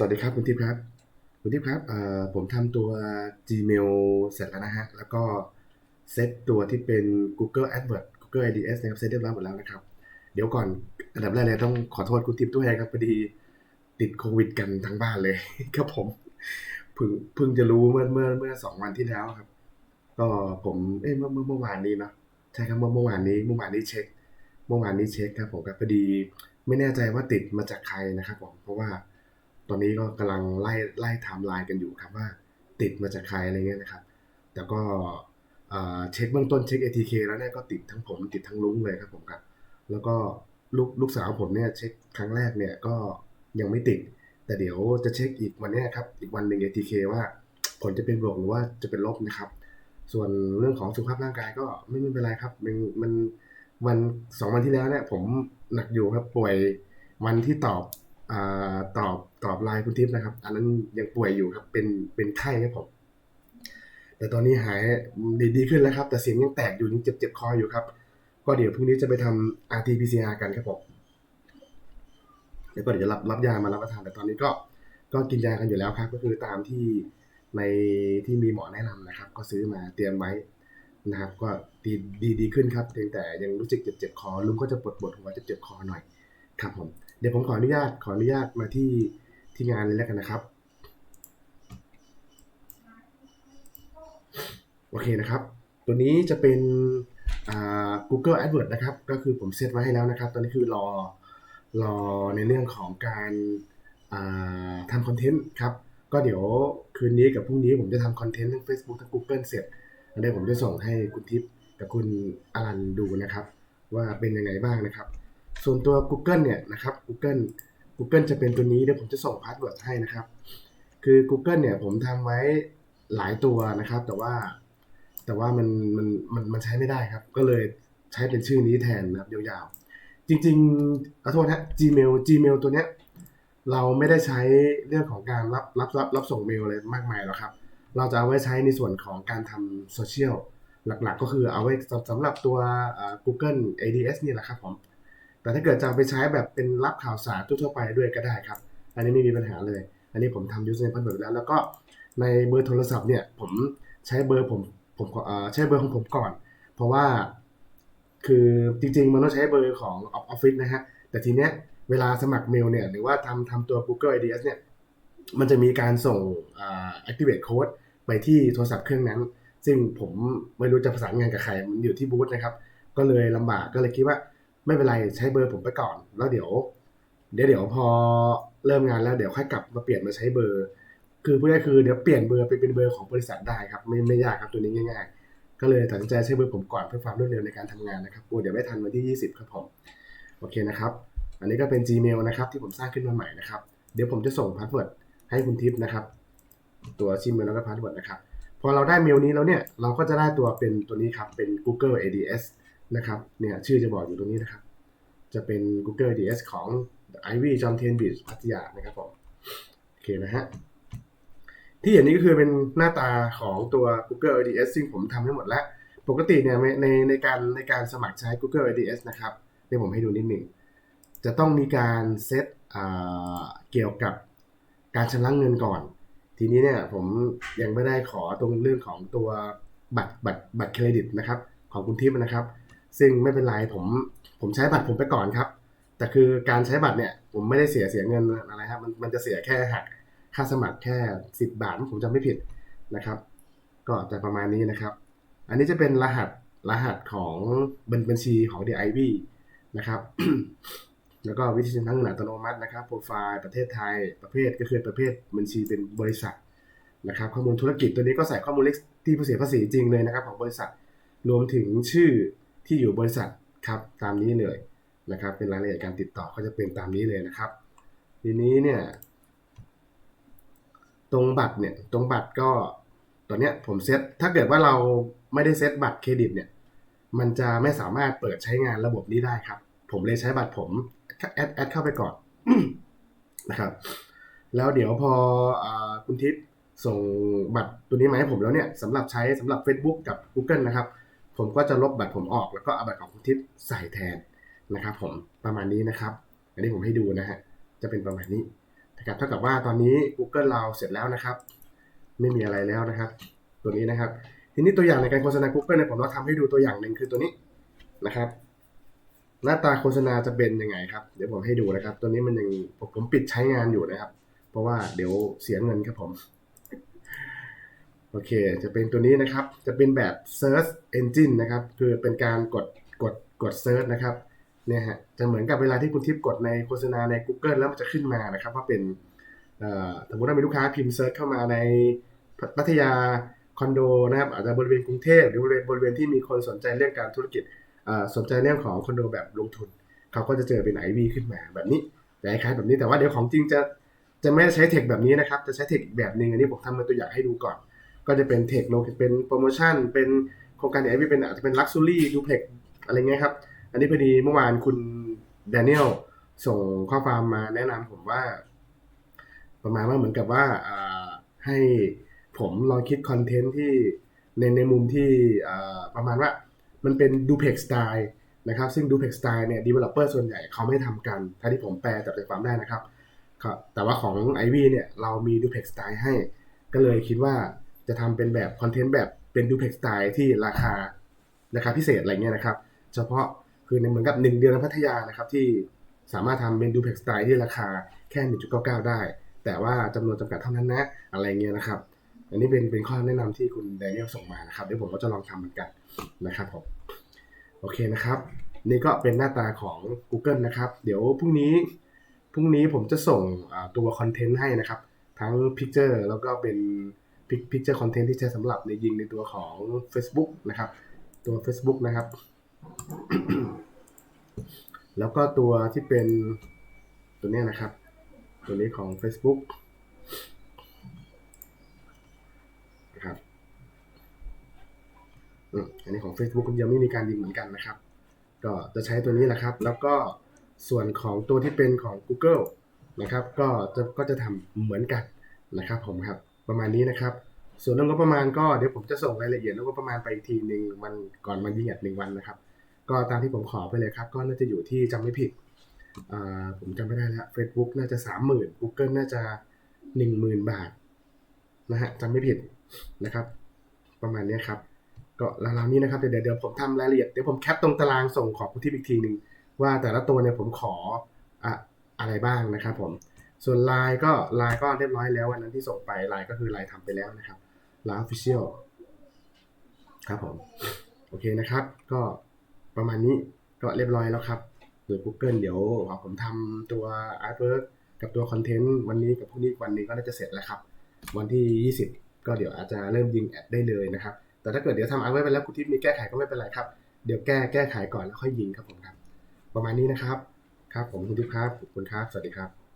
สวัสดีครับคุณทิพย์ครับ คุณทิพย์ครับผมทำตัว Gmail เสร็จแล้วนะฮะ แล้วก็เซตตัวที่เป็น Google AdWords Google ADS นะครับเซตเรียบร้อยหมดแล้วนะครับ เดี๋ยวก่อนอันดับแรกเลยต้องขอโทษคุณทิพย์ด้วยครับพอดีติดโควิดกันทั้งบ้านเลยครับผมเพิ่งเพิ่งจะรู้เมื่อเมื่อเมื่อสองวันที่แล้วครับ ก็ผมเอ้เมื่อเมื่อเมื่อวานนี้เนาะใช่ครับเมื่อเมื่อวานนี้เมื่อวานนี้เช็ค เมื่อวานนี้เช็คครับผมครับพอดีไม่แน่ใจว่าติดมาจากใครนะครับผมเพราะว่า ตอนนี้ก็กำลังไล่ไล่ไทม์ไลน์กันอยู่ครับว่าติดมาจากใครอะไรเงี้ยนะครับ แต่ก็เช็คเบื้องต้นเช็ค ATK แล้วเนี่ยก็ติดทั้งผมติดทั้งลุงเลยครับผมครับ แล้วก็ลูกลูกสาวผมเนี่ยเช็คครั้งแรกเนี่ยก็ยังไม่ติด แต่เดี๋ยวจะเช็คอีกวันนี้ครับ อีกวันหนึ่ง ATK ว่าผลจะเป็นบวกหรือว่าจะเป็นลบนะครับ ส่วนเรื่องของสุขภาพร่างกายก็ไม่ไม่เป็นไรครับ มันมันวันสองวันที่แล้วเนี่ยผมหนักอยู่ครับป่วยวันที่ตอบ ตอบตอบไลน์คุณทิพย์นะครับ อันนั้นยังป่วยอยู่ครับ เป็นเป็นไข้ครับผมแต่ตอนนี้หายดีดีขึ้นแล้วครับ แต่เสียงยังแตกอยู่ยังเจ็บเจ็บคออยู่ครับ ก็เดี๋ยวพรุ่งนี้จะไปทำ RT-PCR กันครับผมแล้วก็เดี๋ยวจะรับรับยามารับประทานแต่ตอนนี้ก็ก็กินยากันอยู่แล้วครับ ก็คือตามที่ในที่มีหมอแนะนำนะครับ ก็ซื้อมาเตรียมไว้นะครับ ก็ดีดีดีขึ้นครับเพียงแต่ยังรู้สึกเจ็บเจ็บคอลุงก็จะปวดปวดหัวเจ็บเจ็บคอหน่อยครับผม เดี๋ยวผมขออนุญาตขออนุญาตมาที่ที่งานเลยแล้วกันนะครับ โอเคนะครับ ตัวนี้จะเป็นอ่า Google AdWords นะครับ ก็คือผมเซตไว้ให้แล้วนะครับ ตอนนี้คือรอรอในเรื่องของการอ่าทำคอนเทนต์ครับ ก็เดี๋ยวคืนนี้กับพรุ่งนี้ผมจะทำคอนเทนต์ทั้ง Facebook ทั้ง Google เสร็จแล้วเดี๋ยวผมจะส่งให้คุณทิพย์กับคุณอลันดูนะครับ ว่าเป็นยังไงบ้างนะครับ ส่วนตัว Google เนี่ยนะครับ Google Google จะเป็นตัวนี้เดี๋ยวผมจะส่งพาสเวิร์ดให้นะครับ คือ Google เนี่ยผมทำไว้หลายตัวนะครับ แต่ว่าแต่ว่ามันมันมันมันใช้ไม่ได้ครับ ก็เลยใช้เป็นชื่อนี้แทนนะครับยาวๆ จริงๆขอโทษนะ Gmail Gmail ตัวเนี้ยเราไม่ได้ใช้เรื่องของการรับรับรับรับส่งเมลอะไรมากมายหรอกครับ เราจะเอาไว้ใช้ในส่วนของการทำโซเชียลหลักๆ ก็คือเอาไว้สำสำหรับตัว Google ADS นี่แหละครับผม แต่ถ้าเกิดจะไปใช้แบบเป็นรับข่าวสารทั่วๆไปด้วยก็ได้ครับ อันนี้ไม่มีปัญหาเลย อันนี้ผมทำ username password ไว้แล้ว แล้วก็ในเบอร์โทรศัพท์เนี่ยผมใช้เบอร์ผมผมใช้เบอร์ของผมก่อน เพราะว่าคือจริงๆ มันต้องใช้เบอร์ของออฟฟิศนะฮะ แต่ทีเนี้ยเวลาสมัครเมลเนี่ยหรือว่าทำทำตัว Google ADS เนี่ยมันจะมีการส่งอ activate code ไปที่โทรศัพท์เครื่องนั้น ซึ่งผมไม่รู้จะประสานงานกับใคร มันอยู่ที่บูธนะครับ ก็เลยลำบากก็เลยคิดว่า ไม่เป็นไรใช้เบอร์ผมไปก่อน แล้วเดี๋ยว เดี๋ยวเดี๋ยวพอเริ่มงานแล้วเดี๋ยวค่อยกลับมาเปลี่ยนมาใช้เบอร์ คือพูดง่ายคือเดี๋ยวเปลี่ยนเบอร์ไปเป็นเบอร์ของบริษัทได้ครับไม่ไม่ยากครับตัวนี้ง่าย ๆ ก็เลยตัดสินใจใช้เบอร์ผมก่อนเพื่อความรวดเร็วในการทำงานนะครับกลัวเดี๋ยวไม่ทันวันที่ 20 ครับผมโอเคนะครับ อันนี้ก็เป็น Gmail นะครับที่ผมสร้างขึ้นมาใหม่นะครับเดี๋ยวผมจะส่งพาสเวิร์ดให้คุณทิพย์นะครับ ตัว Gmail แล้วก็พาสเวิร์ดนะครับพอเราได้เมลนี้แล้วเนี่ยเราก็จะได้ตัวเป็นตัวนี้ครับเป็น Google ADS นะครับเนี่ยชื่อจะบอกอยู่ตรงนี้นะครับ จะเป็น Google ADS ของ Ivy John t e n Beach พัทยานะครับผมโอเคนะฮะที่เห็นนี้ก็คือเป็นหน้าตาของตัว Google ADS ซึ่งผมทำให้หมดแล้ว ปกติเนี่ยในในในการในการสมัครใช้ Google ADS นะครับเดี๋ยวผมให้ดูนิดหนึ่ง จะต้องมีการเซตเกี่ยวกับการชำระเงินก่อน ทีนี้เนี่ยผมยังไม่ได้ขอตรงเรื่องของตัวบัตรบัตรบัตรเครดิตนะครับ ของคุณทิพย์นะครับ ซึ่งไม่เป็นไรผมผมใช้บัตรผมไปก่อนครับ แต่คือการใช้บัตรเนี่ย ผมไม่ได้เสียเสียเงินอะไรครับ มันมันจะเสียแค่หักค่าสมัครแค่10บบาทผมจำไม่ผิดนะครับ ก็จะประมาณนี้นะครับ อันนี้จะเป็นรหัสรหัสของบัญบัญชีของ The Ivy นะครับ แล้วก็วิธีชำระเงินอัตโนมัตินะครับ โปรไฟล์ประเทศไทยประเภทก็คือประเภทบัญชีเป็นบริษัทนะครับ ข้อมูลธุรกิจตัวนี้ก็ใส่ข้อมูลเลขที่ผู้เสียภาษีจริงเลยนะครับ ของบริษัท รวมถึงชื่อ ที่อยู่บริษัทครับตามนี้เลยนะครับ เป็นรายละเอียดการติดต่อก็จะเป็นตามนี้เลยนะครับ ทีนี้เนี่ยตรงบัตรเนี่ยตรงบัตรก็ตัวเนี้ยผมเซตถ้าเกิดว่าเราไม่ได้เซตบัตรเครดิตเนี่ยมันจะไม่สามารถเปิดใช้งานระบบนี้ได้ครับ ผมเลยใช้บัตรผมแอดแอดเข้าไปก่อนนะครับ แล้วเดี๋ยวพออคุณทิพย์ส่งบัตรตัวนี้มาให้ผมแล้วเนี่ยสำหรับใช้สำหรับ Facebook กับ Google นะครับ ผมก็จะลบบัตรผมออกแล้วก็เอาบัตรของคุณทิพย์ใส่แทนนะครับ ผมประมาณนี้นะครับ อันนี้ผมให้ดูนะฮะจะเป็นประมาณนี้นะครับเท่ากับว่าตอนนี้ Google เราเสร็จแล้วนะครับ ไม่มีอะไรแล้วนะครับ ตัวนี้นะครับ ทีนี้ตัวอย่างในการโฆษณา Google เนี่ยผมเราทำให้ดูตัวอย่างหนึ่งคือตัวนี้นะครับ หน้าตาโฆษณาจะเป็นยังไงครับ เดี๋ยวผมให้ดูนะครับ ตัวนี้มันยังผมผมปิดใช้งานอยู่นะครับ เพราะว่าเดี๋ยวเสียเงินครับผม โอเค จะเป็นตัวนี้นะครับ จะเป็นแบบ Search Engine นะครับ คือเป็นการกดกดกด Search นะครับ เนี่ยฮะ จะเหมือนกับเวลาที่คุณทิปกดในโฆษณาใน Google แล้วมันจะขึ้นมานะครับ ว่าเป็นสมมติว่ามีลูกค้าพิมพ์เซิร์ชเข้ามาในพัทยาคอนโดนะครับ อาจจะบริเวณกรุงเทพหรือบริเวณบริเวณที่มีคนสนใจเรื่องการธุรกิจสนใจเรื่องของคอนโดแบบลงทุน เขาก็จะเจอเป็น IV ขึ้นมาแบบนี้จะคล้ายๆแบบนี้แต่ว่าเดี๋ยวของจริงจะจะไม่ใช้เทคแบบนี้นะครับ จะใช้เทคแบบหนึ่งอันนี้ผมทำเป็นตัวอย่างให้ดูก่อน ก็จะเป็นเทคโลเป็นโปรโมชั่น เป็นโครงการใน IV เป็นอาจจะเป็นลักซ์ซูรี่ดูเพล็กอะไรเงี้ยครับ อันนี้พอดีเมื่อวานคุณแดเนียลส่งข้อความมาแนะนำผมว่า ประมาณว่าเหมือนกับว่าให้ผมลองคิดคอนเทนต์ที่ในในมุมที่ประมาณว่ามันเป็นดูเพ x สไตล์นะครับซึ่งดูเพ x สไตล์เนี่ย developer ส่วนใหญ่เขาไม่ทำกันถ้าที่ผมแปลจับใจความได้นะครับแต่ว่าของ Ivy เนี่ยเรามีดูเพ x สไตล์ให้ ก็เลยคิดว่า จะทำเป็นแบบคอนเทนต์แบบเป็นดูเพ x สไตล์ที่ราคาราคาพิเศษอะไรเงี้ยนะครับ เฉพาะคือในเหมือนกับ1เดือนในพัทยานะครับ ที่สามารถทำเป็นดูเพ x สไตล์ที่ราคาแค่ 1.99 ได้ แต่ว่าจำนวนจำกัดเท่านั้นนะ อะไรเงี้ยนะครับ อันนี้เป็นเป็นข้อแนะนำที่คุณแดเนียลส่งมานะครับเดี๋ยวผมก็จะลองทำเหมือนกันนะครับผมโอเคนะครับ นี่ก็เป็นหน้าตาของ Google นะครับ เดี๋ยวพรุ่งนี้พรุ่งนี้ผมจะส่งตัวคอนเทนต์ให้นะครับ ทั้ง Picture แล้วก็เป็น Picture Content ที่ใช้สำหรับในยิงในตัวของ Facebook นะครับ ตัว Facebook นะครับ แล้วก็ตัวที่เป็นตัวนี้นะครับ ตัวนี้ของ Facebook นะครับอันนี้ของ Facebook ยังไม่มีการยิงเหมือนกันนะครับ ก็จะใช้ตัวนี้แหละครับ แล้วก็ส่วนของตัวที่เป็นของ Google นะครับ ก็จะก็จะทำเหมือนกันนะครับผมครับ ประมาณนี้นะครับ ส่วนเรื่องงบประมาณก็เดี๋ยวผมจะส่งรายละเอียดเรื่องงบประมาณไปอีกทีหนึ่งวันก่อนมันยิ่งอัดหนึ่งวันนะครับ ก็ตามที่ผมขอไปเลยครับ ก็น่าจะอยู่ที่จำไม่ผิดอ่าผมจำไม่ได้แล้ว Facebook น่าจะสามหมื่น Google น่าจะหนึ่งหมื่นบาทนะฮะจำไม่ผิดนะครับ ประมาณนี้ครับก็ราวๆนี้นะครับเดี๋ยวเดี๋ยวผมทำรายละเอียดเดี๋ยวผมแคปตรงตารางส่งขอคุณทิพย์อีกทีหนึ่งว่าแต่ละตัวเนี่ยผมขออะอะไรบ้างนะครับผม ส่วนไลน์ก็ไลน์ก็เรียบร้อยแล้ววันนั้นที่ส่งไปไลน์ก็คือไลน์ทำไปแล้วนะครับไลน์ official ครับผมโอเคนะครับ ก็ประมาณนี้ก็เรียบร้อยแล้วครับโดย Google เดี๋ยวผมทำตัว artwork กับตัวคอนเทนต์วันนี้กับพรุ่งนี้วันนึงก็น่าจะเสร็จแล้วครับ วันที่ 20 ก็เดี๋ยวอาจจะเริ่มยิงแอดได้เลยนะครับ แต่ถ้าเกิดเดี๋ยวทำอาร์ตไว้ไปแล้วคุณทิพย์มีแก้ไขก็ไม่เป็นไรครับ เดี๋ยวแก้แก้ไขก่อนแล้วค่อยยิงครับผมครับ ประมาณนี้นะครับ ครับผมคุณทิพย์ครับขอบคุณครับ สวัสดีครับ